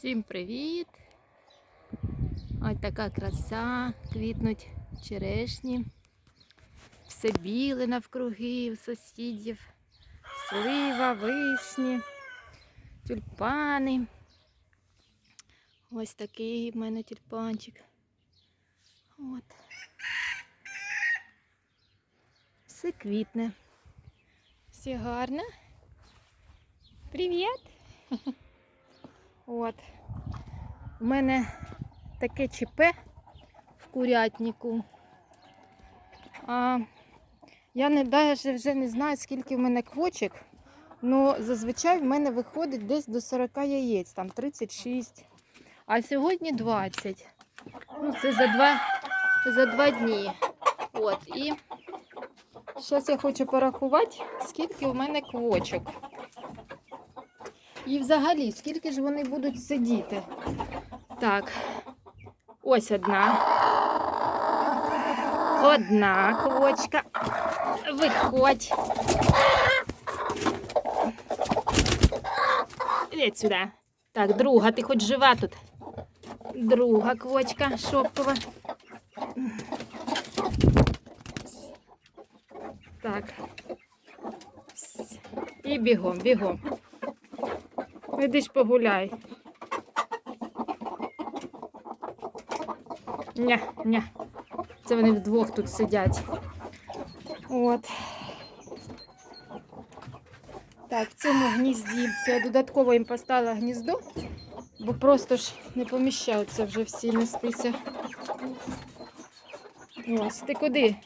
Всім привіт! Ось така краса, квітнуть черешні. Все біле навкруги у сусідів, слива, вишні, тюльпани. Ось такий в мене тюльпанчик. От. Все квітне. Все гарно. Привіт! От. У мене таке ЧП в курятнику. А, я не навіть вже не знаю, скільки в мене квочок. Ну, зазвичай в мене виходить десь до 40 яєць, там 36. А сьогодні 20. Ну, це за два, за два дні. От, і зараз я хочу порахувати, скільки у мене квочок. І взагалі, скільки ж вони будуть сидіти? Так, ось одна. Одна квочка. Виходь. Іди сюди. Так, друга, ти хоч жива тут. Друга квочка шовкова. Так. І бігом, бігом. Ж погуляй. Ня, ня. Це вони вдвох тут сидять. От. Так, в цьому гнізді. Це я додатково їм поставила гніздо, бо просто ж не поміщаються вже всі нестися. Ось, ти куди?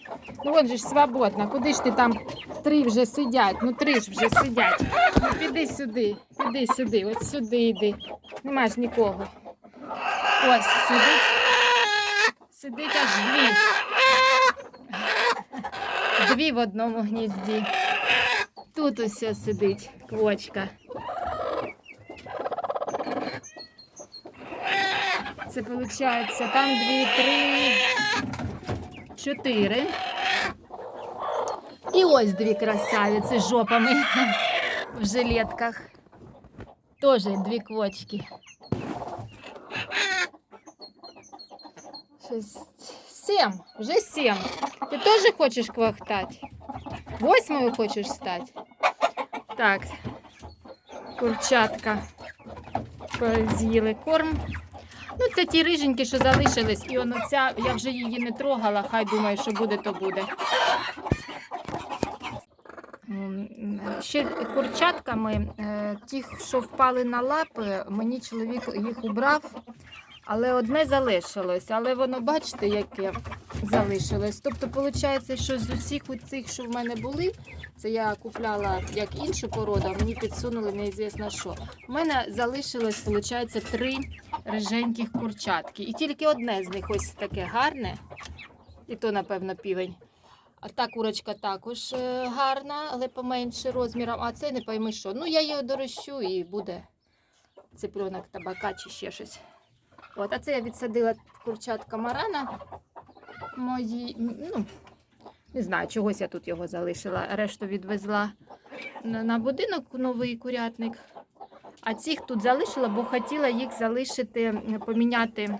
Ну от же ж свободно. Куди ж ти там три вже сидять? Ну три ж вже сидять. Ну піди сюди, піди сюди, от сюди йди. Нема ж нікого. Ось сидить. Сидить аж дві. Дві в одному гнізді. Тут усе сидить квочка. Це виходить, там дві, три, чотири. І ось дві красавиці жопами в жилетках. Тоже дві квочки. Шесть, сім, вже сім. Ти теж хочеш квахтати? Восьмою хочеш стати? Так, курчатка з'їли корм. Ну, це ті риженькі, що залишились, і воно ця, я вже її не трогала, хай думає, що буде, то буде. Ще курчатками, е, ті, що впали на лапи, мені чоловік їх убрав, але одне залишилось. Але воно, бачите, яке залишилось. Тобто, виходить, що з усіх цих, що в мене були, це я купляла як іншу породу, а мені підсунули неізвісно що. У мене залишилось, виходить, три риженьких курчатки. І тільки одне з них ось таке гарне, і то, напевно, півень. Та курочка також е, гарна, але поменше розміром. А це не пойми що. Ну, я її дорощу і буде цыпленок табака чи ще щось. От, а це я відсадила курчатка марана. Мої, ну, не знаю, чогось я тут його залишила. Решту відвезла на будинок новий курятник. А цих тут залишила, бо хотіла їх залишити, поміняти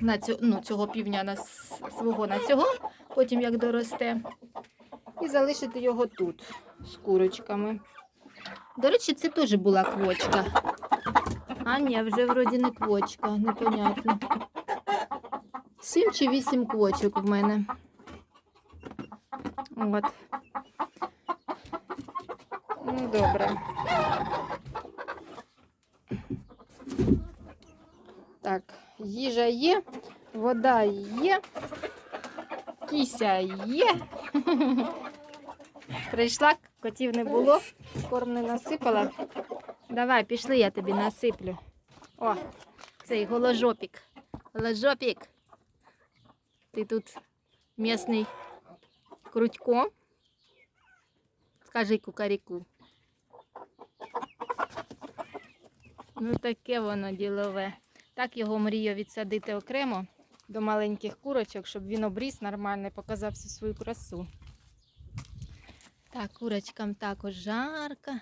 на цю, ну, цього півня на свого на цього, потім як доросте. І залишити його тут з курочками. До речі, це теж була квочка. А ні, вже вроді не квочка, непонятно. Сім чи вісім квочок в мене. От. Ну, добре. Так, їжа є, вода є, кися є. Прийшла, котів не було, корм не насипала. Давай, пішли, я тобі насиплю. О, цей голожопік. Голожопік. Ти тут місний крутько. Скажи кукаріку. Ну, таке воно ділове. Так його мрію відсадити окремо до маленьких курочок, щоб він обріс нормально і показав всю свою красу. Так, курочкам також жарко.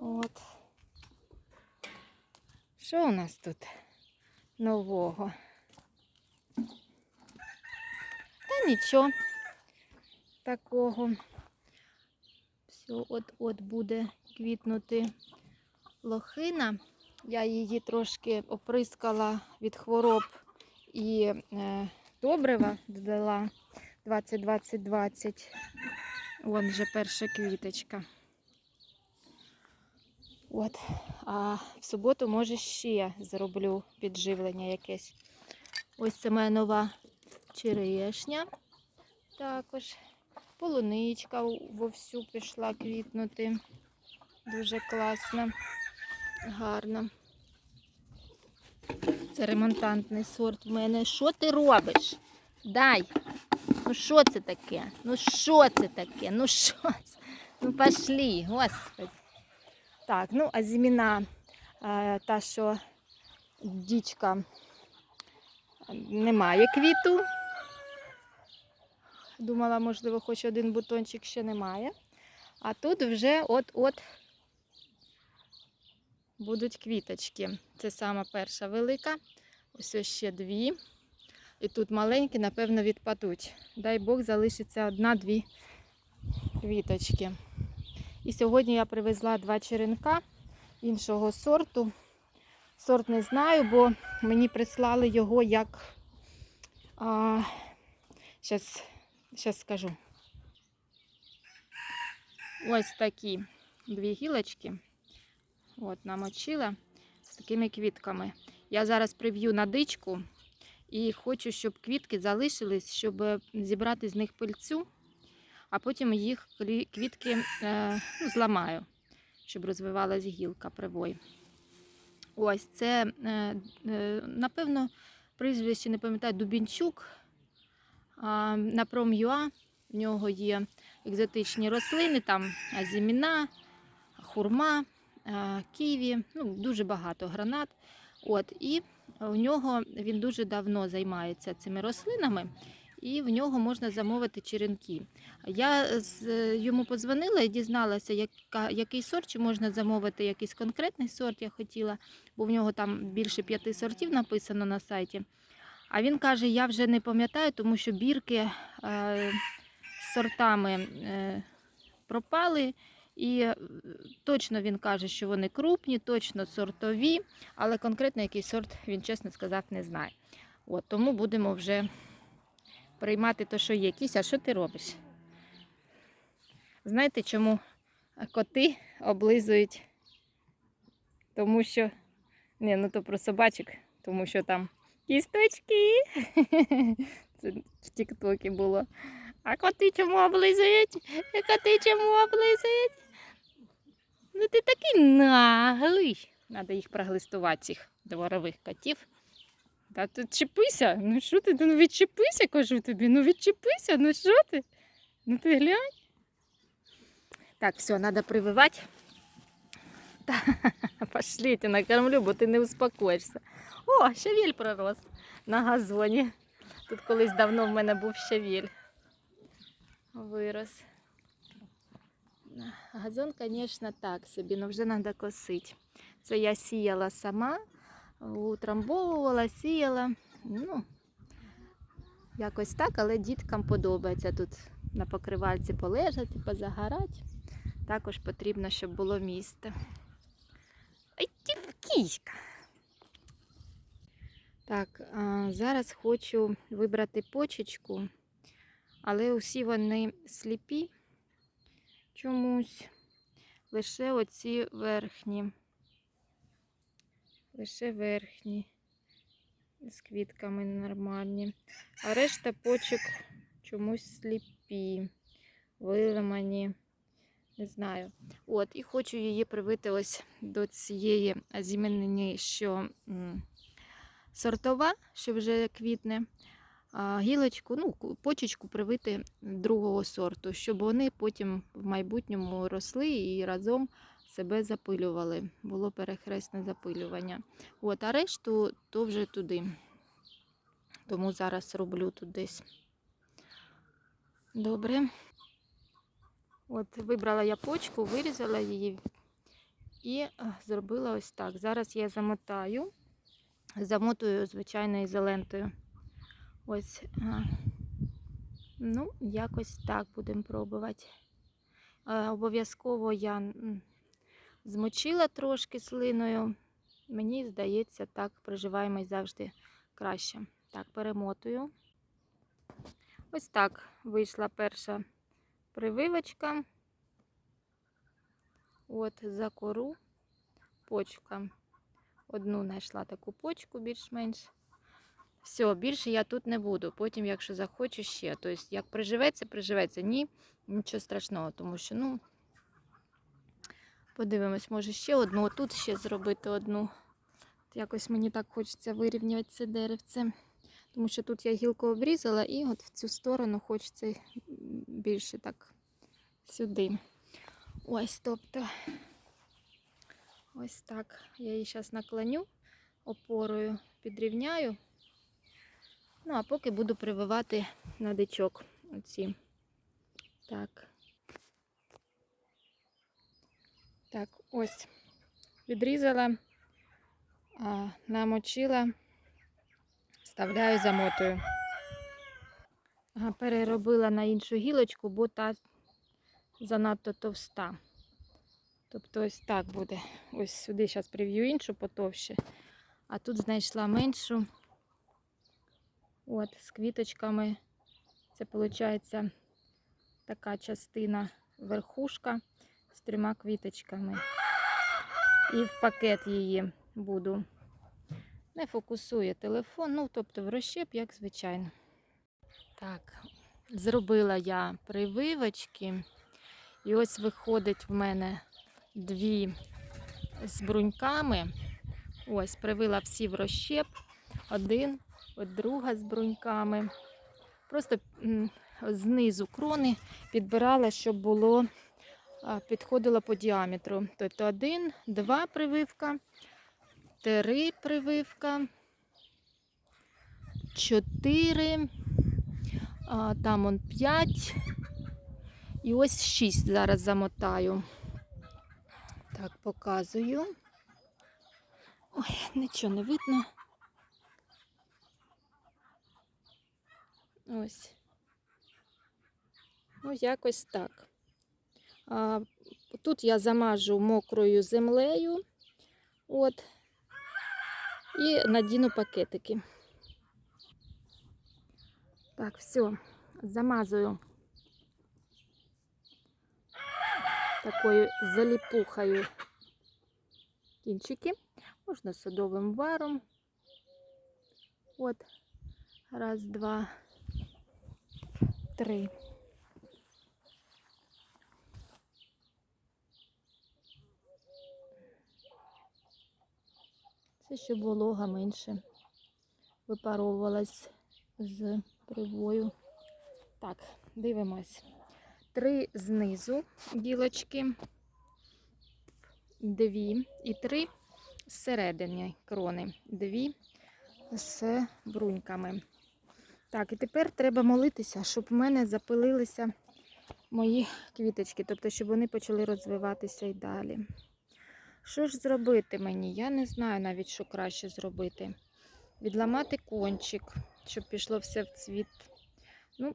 От. Що у нас тут нового? Та нічого такого. Все, от-от буде квітнути лохина. Я її трошки оприскала від хвороб і е, добрива додала 20-20-20. Вон вже перша квіточка. От. А в суботу, може, ще зроблю підживлення якесь. Ось це моя нова черешня. Також полуничка вовсю пішла квітнути. Дуже класно, гарно. Це ремонтантний сорт в мене. Що ти робиш? Дай. Ну що це таке? Ну що це таке? Ну що це? Ну пошлі, господи. Так, ну а зіміна, е, та, що дічка немає квіту. Думала, можливо, хоч один бутончик ще немає. А тут вже от-от будуть квіточки. Це сама перша велика. Ось ще дві. І тут маленькі, напевно, відпадуть. Дай Бог, залишиться одна-дві квіточки. І сьогодні я привезла два черенка іншого сорту. Сорт не знаю, бо мені прислали його як. А, щас, щас скажу. Ось такі дві гілочки. От, намочила з такими квітками. Я зараз прив'ю на дичку і хочу, щоб квітки залишились, щоб е, зібрати з них пильцю, а потім їх квітки е, ну, зламаю, щоб розвивалась гілка привой. Ось це, е, е, напевно, прізвище не пам'ятаю, Дубінчук. А, на Пром'юа в нього є екзотичні рослини, там азіміна, хурма, е, ківі, ну, дуже багато гранат. От, і у нього він дуже давно займається цими рослинами, і в нього можна замовити черенки. Я з- йому подзвонила і дізналася, яка, який сорт, чи можна замовити якийсь конкретний сорт, я хотіла, бо в нього там більше п'яти сортів написано на сайті. А він каже, я вже не пам'ятаю, тому що бірки е, сортами е, пропали. І е, точно він каже, що вони крупні, точно сортові, але конкретно який сорт він чесно сказав не знає. От, тому будемо вже приймати те, що є. Кіся, що ти робиш? Знаєте, чому коти облизують? Тому що, ні, ну то про собачок, тому що там кісточки. Це в Тіктокі було. А коти чому облизують? Коти чому облизують? Ну ти такий наглий. Треба їх проглистувати, цих дворових котів. Та ти чіпися. Ну що ти? Ну відчепися, кажу тобі. Ну відчепися, ну що ти? Ну ти глянь. Так, все, треба прививати. Та, пошліть, накормлю, бо ти не успокоїшся. О, щавіль пророс на газоні. Тут колись давно в мене був щавіль. Вирос. Газон, звісно, так собі, але вже треба косити. Це я сіяла сама, утрамбовувала, сіяла. Ну, якось так, але діткам подобається тут на покривальці полежати, позагорати. Також потрібно, щоб було місце. Ти кішка. Так, зараз хочу вибрати почечку, але усі вони сліпі чомусь. Лише оці верхні. Лише верхні з квітками нормальні. А решта почок чомусь сліпі, виламані. Не знаю. От, і хочу її привити ось до цієї зімені, що сортова, що вже квітне. Гілочку, ну, почечку привити другого сорту, щоб вони потім в майбутньому росли і разом себе запилювали. Було перехресне запилювання. От, а решту то вже туди. Тому зараз роблю тут десь. Добре. От вибрала я почку, вирізала її І зробила ось так. Зараз я замотаю, замотую звичайною ізолентою. Ось, ну, якось так будемо пробувати. Обов'язково я змочила трошки слиною. Мені здається, так приживаємо завжди краще. Так, перемотую. Ось так вийшла перша прививочка. От за кору почка. Одну знайшла таку почку більш-менш. Все, більше я тут не буду. Потім, якщо захочу, ще. Тобто, як приживеться, приживеться. Ні, нічого страшного, тому що, ну, подивимось, може ще одну. Тут ще зробити одну. Якось мені так хочеться вирівняти це деревце. Тому що тут я гілку обрізала і от в цю сторону хочеться більше так сюди. Ось, тобто, ось так. Я її зараз наклоню опорою, підрівняю. Ну, а поки буду прививати на дичок оці. Так. Так, ось. Відрізала, а, намочила, вставляю, замотую. Ага, переробила на іншу гілочку, бо та занадто товста. Тобто ось так буде. Ось сюди зараз прив'ю іншу потовще. А тут знайшла меншу. От, з квіточками. Це виходить така частина верхушка з трьома квіточками. І в пакет її буду. Не фокусує телефон, ну, тобто в розщеп, як звичайно. Так, зробила я прививочки. І ось виходить в мене дві з бруньками. Ось, привила всі в розщеп. Один, от друга з бруньками. Просто знизу крони підбирала, щоб було, підходило по діаметру. Тобто один, два прививка, три прививка, чотири, там он п'ять. І ось 6 зараз замотаю. Так, показую. Ой, нічого не видно. Ось. Ну, якось так. А, тут я замажу мокрою землею. От. І надіну пакетики. Так, все, замазую. такою заліпухою кінчики. Можна садовим варом. От, раз, два, три. Це щоб волога менше випаровувалась з привою. Так, дивимось три знизу гілочки, дві і три зсередини крони, дві з бруньками. Так, і тепер треба молитися, щоб в мене запилилися мої квіточки, тобто, щоб вони почали розвиватися і далі. Що ж зробити мені? Я не знаю навіть, що краще зробити. Відламати кончик, щоб пішло все в цвіт. Ну,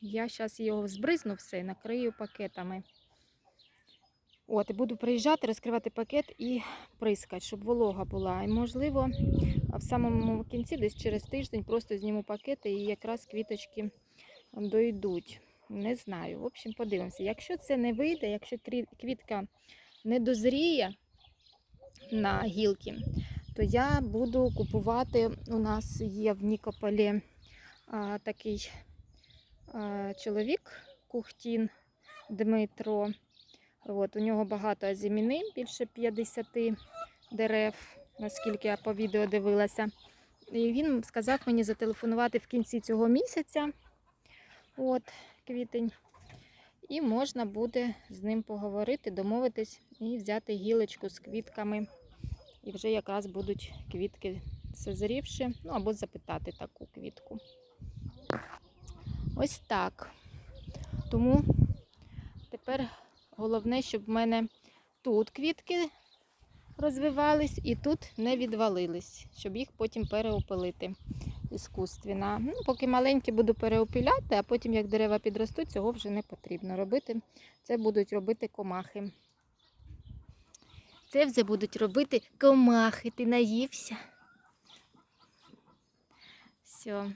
я зараз його збризну все і накрию пакетами. От, і буду приїжджати, розкривати пакет і прискати, щоб волога була. І, можливо, в самому кінці, десь через тиждень, просто зніму пакети і якраз квіточки дойдуть. Не знаю. В общем, подивимося. Якщо це не вийде, якщо квітка не дозріє на гілки, то я буду купувати. У нас є в Нікополі а, такий чоловік Кухтін Дмитро. От, У нього багато азіміни, більше 50 дерев, наскільки я по відео дивилася. І він сказав мені зателефонувати в кінці цього місяця, от, квітень. І можна буде з ним поговорити, домовитись і взяти гілочку з квітками. І вже якраз будуть квітки созрівши, ну або запитати таку квітку. Ось так. Тому тепер головне, щоб в мене тут квітки розвивались і тут не відвалились, щоб їх потім переопилити іскусственно. Ну, поки маленькі буду переопиляти, а потім, як дерева підростуть, цього вже не потрібно робити. Це будуть робити комахи. Це вже будуть робити комахи. Ти наївся. Все.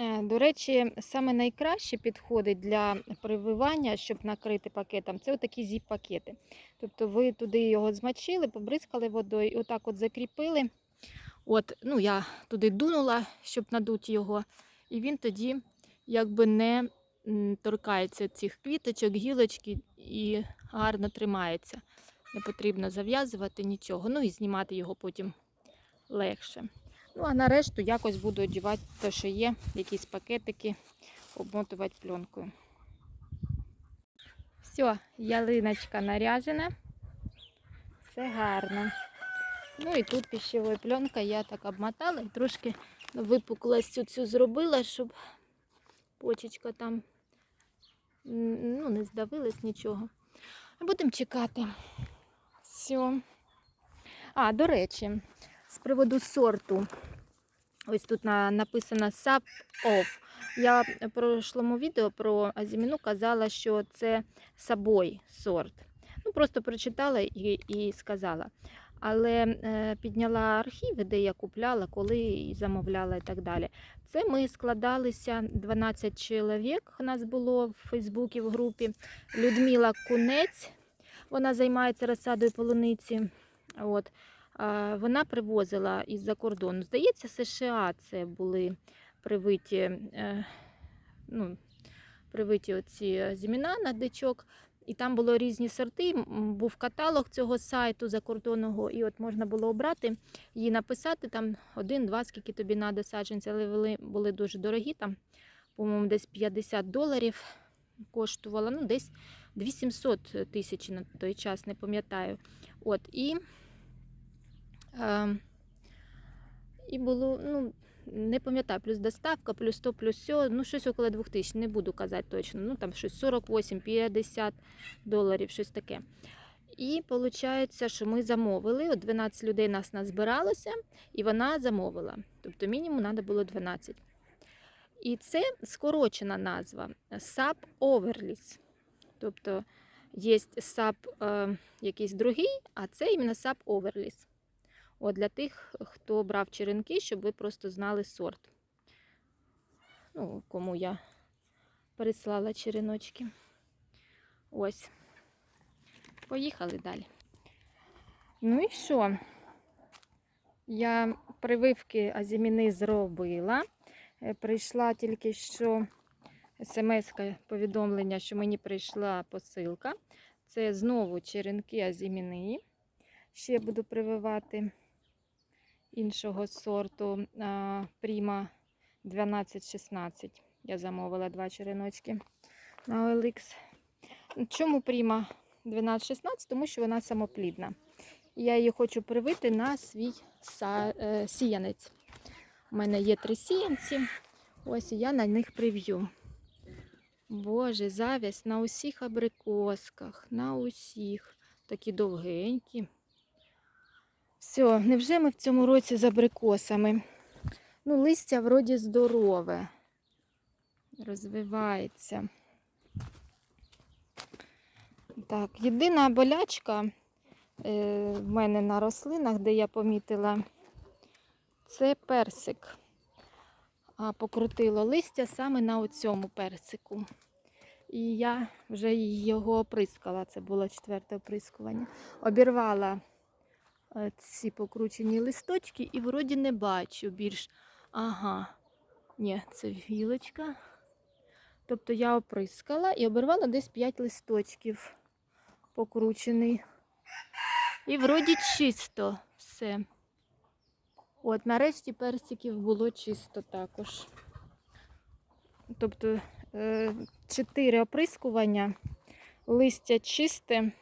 Е, До речі, саме найкраще підходить для прививання, щоб накрити пакетом, це отакі зіп-пакети. Тобто ви туди його змочили, побризкали водою і отак от закріпили. От, ну, я туди дунула, щоб надути його, і він тоді якби не торкається цих квіточок, гілочки і гарно тримається. Не потрібно зав'язувати нічого. Ну і знімати його потім легше. Ну, а на решту якось буду одягати те, що є, якісь пакетики, обмотувати пленкою. Все, ялиночка наряжена. Все гарно. Ну і тут пищевою пленка я так обмотала і трошки випуклость цю цю зробила, щоб почечка там ну, не здавилась нічого. Будемо чекати. Все. А, до речі, з приводу сорту. Ось тут на, написано Sub Off. Я в прошлому відео про азіміну казала, що це сабой сорт. Ну, просто прочитала і, і сказала. Але е, підняла архіви, де я купляла, коли і замовляла і так далі. Це ми складалися 12 чоловік. У нас було в Фейсбуці в групі Людмила Кунець. Вона займається розсадою полуниці. От. Вона привозила із-за кордону. Здається, США це були привиті, е, ну, привиті оці зіміна на дичок. І там було різні сорти. Був каталог цього сайту закордонного, і от можна було обрати її написати там один-два, скільки тобі треба саджанців, але вони були дуже дорогі. Там, по-моєму, десь 50 доларів коштувало, ну, десь 2700 тисяч на той час, не пам'ятаю. От, і, е, і було, ну, не пам'ятаю, плюс доставка, плюс 100, плюс все, ну щось около 2000, не буду казати точно. Ну там щось 48-50 доларів, щось таке. І виходить, що ми замовили. От 12 людей нас назбиралося, і вона замовила. Тобто мінімум треба було 12. І це скорочена назва SAP Overlease. Тобто є SAP е, якийсь другий, а це іменно SAP Overlease. От для тих, хто брав черенки, щоб ви просто знали сорт. Ну, кому я переслала череночки. Ось. Поїхали далі. Ну і що? Я прививки азіміни зробила. Е, Прийшла тільки що смс повідомлення, що мені прийшла посилка. Це знову черенки азіміни. Ще буду прививати іншого сорту а, Prima 1216. Я замовила два череночки на OLX. Чому Prima 1216? Тому що вона самоплідна. Я її хочу привити на свій е, сіянець. У мене є три сіянці. Ось і я на них прив'ю. Боже, зав'язь на усіх абрикосках, на усіх. Такі довгенькі. Все, невже ми в цьому році з абрикосами? Ну, листя вроді здорове. Розвивається. Так, єдина болячка е, в мене на рослинах, де я помітила, це персик. А покрутило листя саме на оцьому персику. І я вже його оприскала. Це було четверте оприскування. Обірвала ці покручені листочки і вроді не бачу більш. Ага, ні, це гілочка. Тобто я оприскала і обірвала десь 5 листочків покручений. І вроді чисто все. От, нарешті персиків було чисто також. Тобто е, чотири оприскування, листя чисте.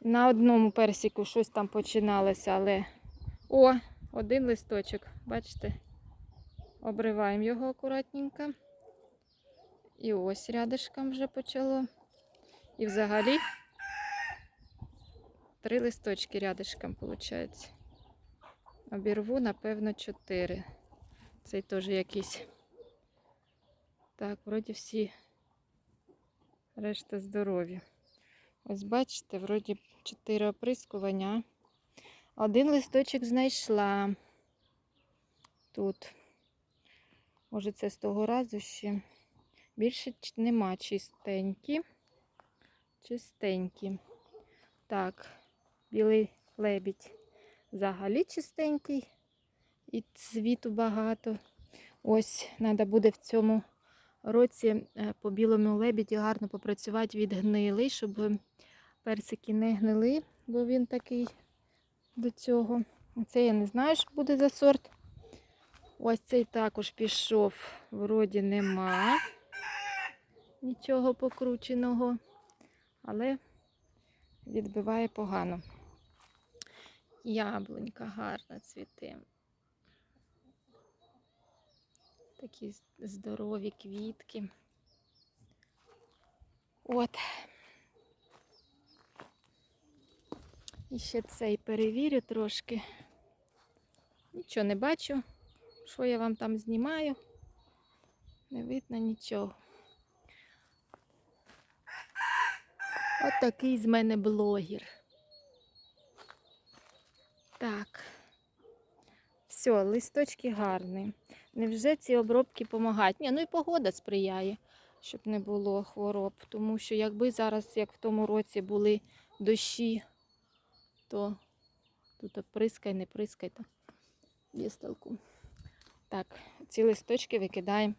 На одному персику щось там починалося, але о, один листочок, бачите? Обриваємо його акуратненько. І ось рядишком вже почало. І взагалі три листочки рядишком, виходить. Обірву, напевно, чотири. Цей теж якийсь. Так, вроді всі решта здорові. Ось бачите, вроді чотири оприскування. Один листочок знайшла тут. Може, це з того разу ще. Більше нема чистенькі. Чистенькі. Так, білий лебідь взагалі чистенький. І цвіту багато. Ось, треба буде в цьому році е, по білому лебіді гарно попрацювати від гнилий, щоб персики не гнили, бо він такий до цього. Це я не знаю, що буде за сорт. Ось цей також пішов, вроді нема нічого покрученого, але відбиває погано. Яблунька гарна цвіте. Такі здорові квітки. От. І ще цей перевірю трошки. Нічого не бачу. Що я вам там знімаю? Не видно нічого. От такий з мене блогер. Так. Все, листочки гарні. Невже ці обробки допомагають? Ні, ну і погода сприяє, щоб не було хвороб. Тому що якби зараз, як в тому році, були дощі, то тут прискай, не прискай, то без толку. Так, ці листочки викидаємо,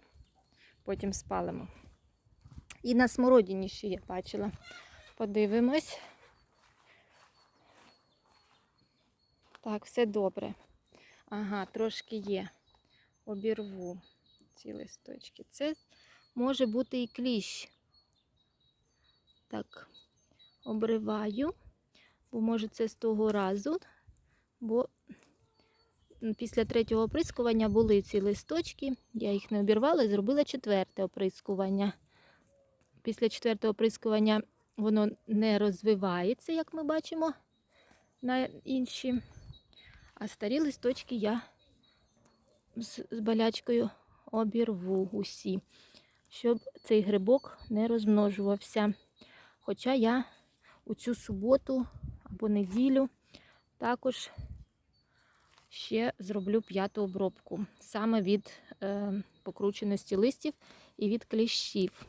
потім спалимо. І на смородині ще я бачила. Подивимось. Так, все добре. Ага, трошки є. Обірву ці листочки. Це може бути і кліщ. Так, обриваю, бо може це з того разу, бо після третього оприскування були ці листочки. Я їх не обірвала і зробила четверте оприскування. Після четвертого оприскування воно не розвивається, як ми бачимо на інші. А старі листочки я з, з болячкою обірву усі, щоб цей грибок не розмножувався. Хоча я у цю суботу або неділю також ще зроблю п'яту обробку саме від е, покрученості листів і від кліщів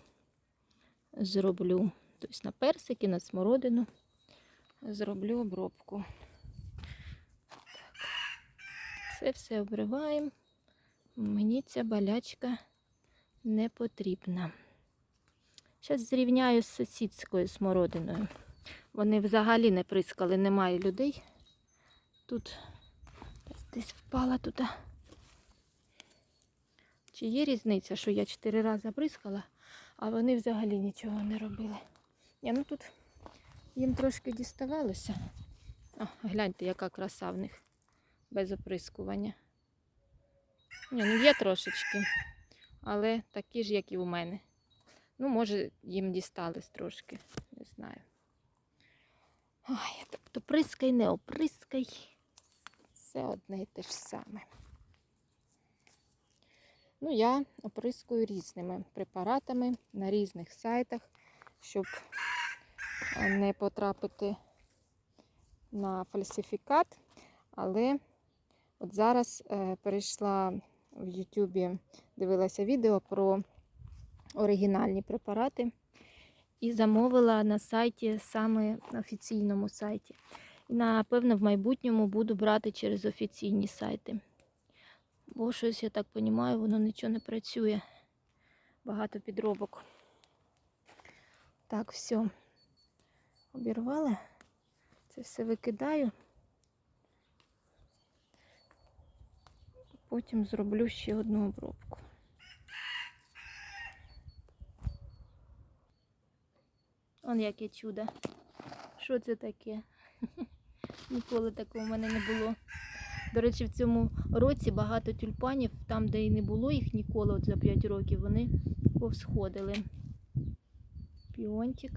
зроблю. Тобто на персики, на смородину зроблю обробку. Це все обриваємо. Мені ця болячка не потрібна. Зараз зрівняю з сусідською смородиною. Вони взагалі не прискали, немає людей. Тут десь впала туди. Чи є різниця, що я чотири рази бризкала, а вони взагалі нічого не робили. Ні, ну тут їм трошки діставалося. О, гляньте, яка краса в них без оприскування. Ні, ну є трошечки, але такі ж, як і у мене. Ну, може, їм дістались трошки, не знаю. Ой, тобто прискай, не оприскай. Все одне і те ж саме. Ну, я оприскую різними препаратами на різних сайтах, щоб е, не потрапити на фальсифікат. Але от зараз е, перейшла в Ютубі, дивилася відео про оригінальні препарати і замовила на сайті, саме на офіційному сайті. Напевно в майбутньому буду брати через офіційні сайти. Бо щось, я так розумію, воно нічого не працює. Багато підробок. Так, все. Обірвала. Це все викидаю. Потім зроблю ще одну обробку. Он яке чудо. Що це таке? Ніколи такого в мене не було. До речі, в цьому році багато тюльпанів, там, де і не було їх ніколи, от за 5 років, вони повсходили. Піончик.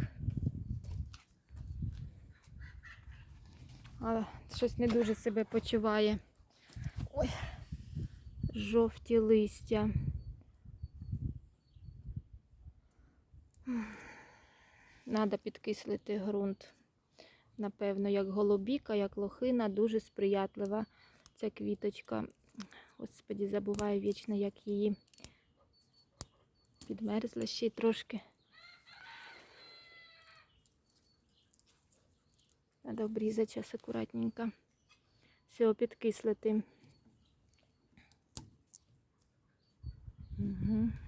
а щось не дуже себе почуває. Ой, жовті листя. Надо підкислити ґрунт. Напевно, як голубіка, як лохина, дуже сприятлива ця квіточка. Господі, забуваю вічно, як її підмерзла ще й трошки. Треба обрізати зараз акуратненько. Все, підкислити. Mm-hmm.